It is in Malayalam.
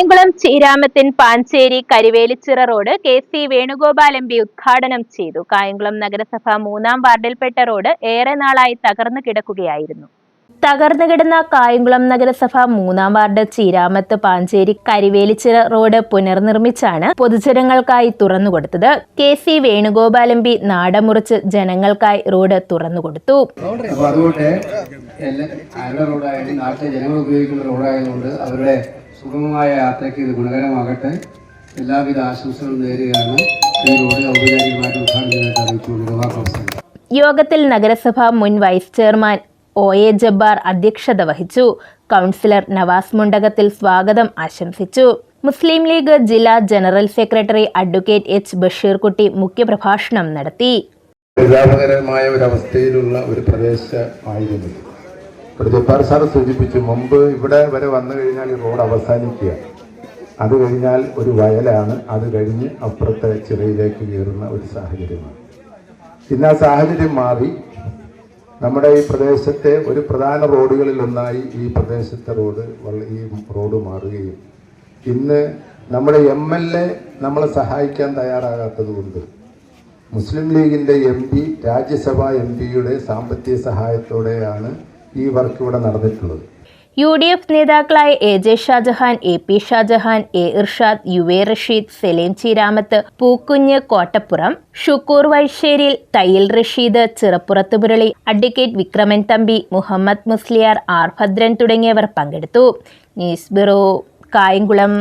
Kayamkulam ചീരാമത്തിൻ Pancheri Karuvelichira road K C Venugopal M P ഉദ്ഘാടനം ചെയ്തു. കായംകുളം നഗരസഭ മൂന്നാം വാർഡിൽപ്പെട്ട റോഡ് ഏറെ നാളായി തകർന്നു കിടക്കുകയായിരുന്നു. തകർന്നു കിടന്ന കായംകുളം നഗരസഭ മൂന്നാം വാർഡ് ചീരാമത്ത് പാഞ്ചേരി കരിവേലിച്ചിറ റോഡ് പുനർനിർമ്മിച്ചാണ് പൊതുജനങ്ങൾക്കായി തുറന്നുകൊടുത്തത്. K C Venugopal M P നാടമുറിച്ച് ജനങ്ങൾക്കായി റോഡ് തുറന്നുകൊടുത്തു. അപ്പോൾ അതുകൊണ്ട് എല്ലാ ആരുടെ റോഡായാലും നാട്ടിലെ ജനങ്ങൾ ഉപയോഗിക്കുന്ന റോഡായതുകൊണ്ട് അവരുടെ സുഗമമായ യാത്രയ്ക്ക് ഇത് ഗുണകരമാകട്ടെ. എല്ലാവിധ ആശംസകളും നേരുകയാണ് ഈ റോഡ് ഔപചാരികമായിട്ട് ഉദ്ഘാടനം ചെയ്തിട്ട് അറിയിച്ചുകൊണ്ട് യോഗത്തിൽ നഗരസഭ മുൻ vice chairman O A Jabbar അധ്യക്ഷത വഹിച്ചു. കൗൺസിലർ നവാസ് മുണ്ടകത്തിൽ സ്വാഗതം ആശംസിച്ചു. മുസ്ലിം ലീഗ് ജില്ലാ general secretary advocate H Basheerkutty മുഖ്യപ്രഭാഷണം നടത്തി. പരിതാപകരമായ അവസ്ഥയിലുള്ള ഒരു പ്രദേശമായിരുന്നു. ഇവിടെ ജബ്ബാർ സാർ സൂചിപ്പിച്ചു മുമ്പ് ഇവിടെ വരെ വന്നു കഴിഞ്ഞാൽ ഈ റോഡ് അവസാനിക്കുക. അത് കഴിഞ്ഞാൽ ഒരു വയലാണ് അത് കഴിഞ്ഞ് അപ്പുറത്തെ ചിറയിലേക്ക് കയറുന്ന ഒരു സാഹചര്യമാണ്. ഇന്ന് ആ സാഹചര്യം മാറി. നമ്മുടെ ഈ പ്രദേശത്തെ ഒരു പ്രധാന റോഡുകളിൽ ഒന്നായി ഈ പ്രദേശത്തെ റോഡ് ഈ റോഡ് മാറുകയും. ഇന്ന് നമ്മുടെ എം എൽ എ നമ്മളെ സഹായിക്കാൻ തയ്യാറാകാത്തതുകൊണ്ട് മുസ്ലിം ലീഗിന്റെ എം പി രാജ്യസഭാ എം പിയുടെ സാമ്പത്തിക സഹായത്തോടെയാണ് ഈ വർക്ക് ഇവിടെ നടന്നിട്ടുള്ളത്? യു ഡി എഫ് നേതാക്കളായ A J Shajahan A P Shajahan A Irshad U A Rasheed Saleem Cheeramath Pookunju Kottappuram Shukoor വൈശ്ശേരിൽ തയ്യൽ റഷീദ് ചിറപ്പുറത്ത് മുരളി അഡ്വക്കേറ്റ് വിക്രമൻ തമ്പി മുഹമ്മദ് മുസ്ലിയാർ ആർ ഭദ്രൻ തുടങ്ങിയവർ പങ്കെടുത്തു. News bureau Kayamkulam.